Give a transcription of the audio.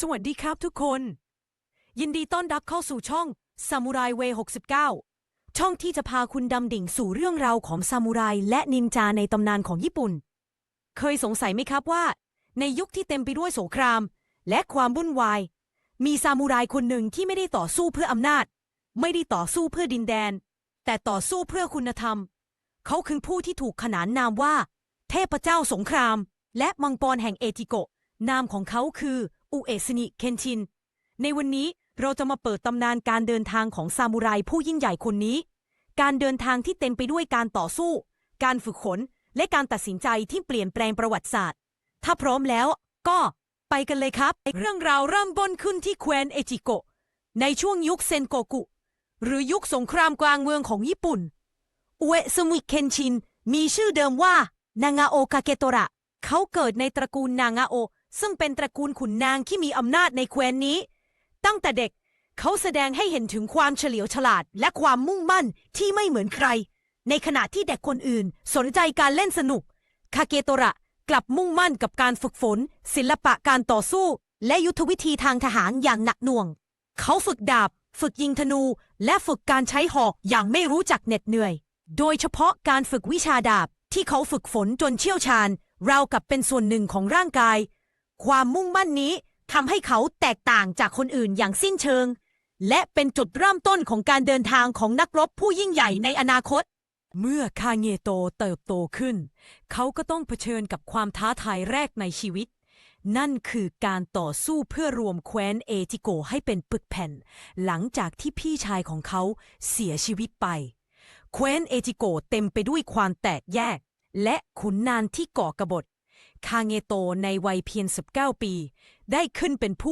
สวัสดีครับทุกคน ยินดีต้อนรับเข้าสู่ช่องซามูไรเว69 ช่องที่จะพาคุณดำดิ่งสู่เรื่องราวของซามูไรและนินจาในตำนานของญี่ปุ่น เคยสงสัยไหมครับว่า ในยุคที่เต็มไปด้วยสงคราม และความวุ่นวาย มีซามูไรคนหนึ่งที่ไม่ได้ต่อสู้เพื่ออำนาจ ไม่ได้ต่อสู้เพื่อดินแดน แต่ต่อสู้เพื่อคุณธรรม เขาคือผู้ที่ถูกขนานนามว่า เทพเจ้าสงคราม และมังกรแห่งเอจิโกนามของเขาคือ อุเอสนิเคนชิน ในวันนี้เราจะมาเปิดตำนานการเดินทางของซามูไรผู้ยิ่งใหญ่คนนี้ การเดินทางที่เต็มไปด้วยการต่อสู้ การฝึกฝนและการตัดสินใจที่เปลี่ยนแปลงประวัติศาสตร์ ถ้าพร้อมแล้วก็ไปกันเลยครับ เรื่องราวเริ่มต้นขึ้นที่แคว้นเอจิโกะในช่วงยุคเซนโกกุ หรือยุคสงครามกลางเมืองของญี่ปุ่น อุเอะสมิเคนชินมีชื่อเดิมว่านางาโอกาเกโตระ เขาเกิดในตระกูลนางาโอ ซึ่งเป็นตระกูลขุนนางที่มีอำนาจในแคว้นนี้ ตั้งแต่เด็กเขาแสดงให้เห็นถึงความเฉลียวฉลาดและความมุ่งมั่นที่ไม่เหมือนใคร ในขณะที่เด็กคนอื่นสนใจการเล่นสนุก คาเกโตระกลับมุ่งมั่นกับการฝึกฝน ศิลปะการต่อสู้ และยุทธวิธีทางทหารอย่างหนักหน่วง เขาฝึกดาบ ฝึกยิงธนู และฝึกการใช้หอกอย่างไม่รู้จักเหน็ดเหนื่อย โดยเฉพาะการฝึกวิชาดาบที่เขาฝึกฝนจนเชี่ยวชาญ ราวกับเป็นส่วนหนึ่งของร่างกาย ความมุ่งมั่นนี้ทำให้เขาแตกต่างจากคนอื่นอย่างสิ้นเชิง และเป็นจุดเริ่มต้นของการเดินทางของนักรบผู้ยิ่งใหญ่ในอนาคต เมื่อคาเงโตเติบโตขึ้น เขาก็ต้องเผชิญกับความท้าทายแรกในชีวิต นั่นคือการต่อสู้เพื่อรวมแคว้นเอจิโกให้เป็นปึกแผ่น หลังจากที่พี่ชายของเขาเสียชีวิตไป แคว้นเอจิโกเต็มไปด้วยความแตกแยก และขุนนางที่ก่อกบฏ คาเงโตในวัยเพียง19 ปี ได้ขึ้นเป็นผู้